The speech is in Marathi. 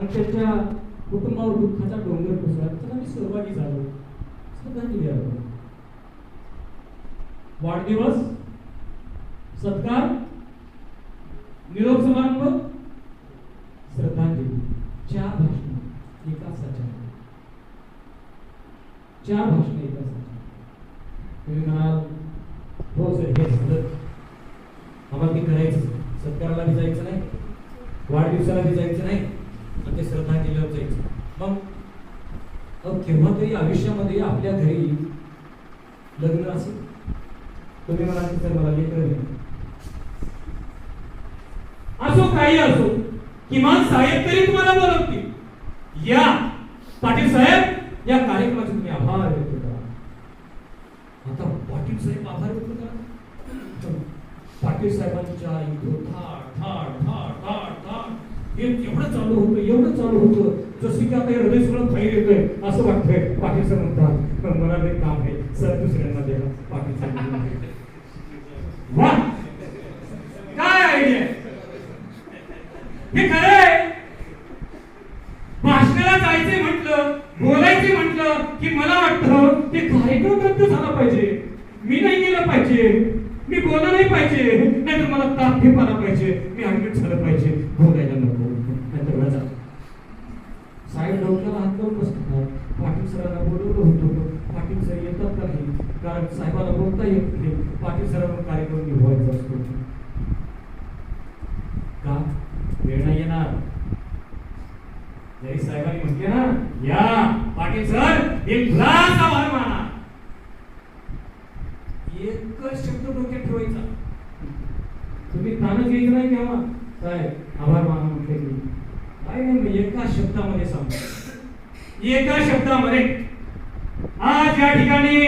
त्याच्या त्यांच्या कुटुंबावर दुःखाचा डोंगर कोसळला. त्याला मी सहभागी झालो. श्रद्धांजली अर्पण वाढदिवस सत्कार निरोप समारंभ श्रद्धांजली. चार भाषण एका सचार चार भाषण एका सचार तुम्ही म्हणाल हो सर हे झालं. आम्हाला ते करायचं सत्काराला बी जायचं नाही. वाढदिवसाला बी जायचं नाही. ते श्रद्धा केल्यावर जायचं. मग केव्हा तरी आयुष्यामध्ये आपल्या घरी लग्न असेल. तुम्ही म्हणाल सर मला लेकर असो काही असो किमान साहेब तरी तुम्हाला बोलवतील. या पाटील साहेब या कार्यक्रमाचे तुम्ही आभार व्यक्त करा. आता पाटील साहेब आभार व्यक्त करा. पाटील साहेबांच्या इथं थाड थाड धाड हे एवढं चालू होतं एवढं चालू होतं जसं की आता हे हृदय सगळं बाहेर येतोय असं वाटतंय. पाटील म्हणतात पण मला ते काम आहे सर दुसऱ्यांना द्या पाटील साहेब वा! काय आयडिया हे खरं आहे. भाषणाला जायचे म्हटलं बोलायचे म्हटलं की मला वाटतं ते कार्यक्रम रद्द झाला पाहिजे. मी नाही गेलं पाहिजे. मी बोललं नाही पाहिजे. नाहीतर मला ताप घेपाला पाहिजे. मी ऍडमिट झालं पाहिजे. बोलायला नको. साहेब डोक्याला हात बसतात पाटील सरांना बोलवलं होतं पाटील सर येतात का नाही? कारण साहेबाला बोलता येत नाही. पाटील सरांवर कार्यक्रम निभवायचा असतो. का? वेळ नाही येणार. जरी साहेबांनी म्हटले ना या पाटील सर एक ग्लास आभार माना. एकच शब्द डोक्यात ठेवायचा. तुम्ही ताणच घ्यायचं नाही केव्हा साहेब आभार माना म्हटले की. काय मी एका शब्दामध्ये सांगतो. एका शब्दामध्ये आज या ठिकाणी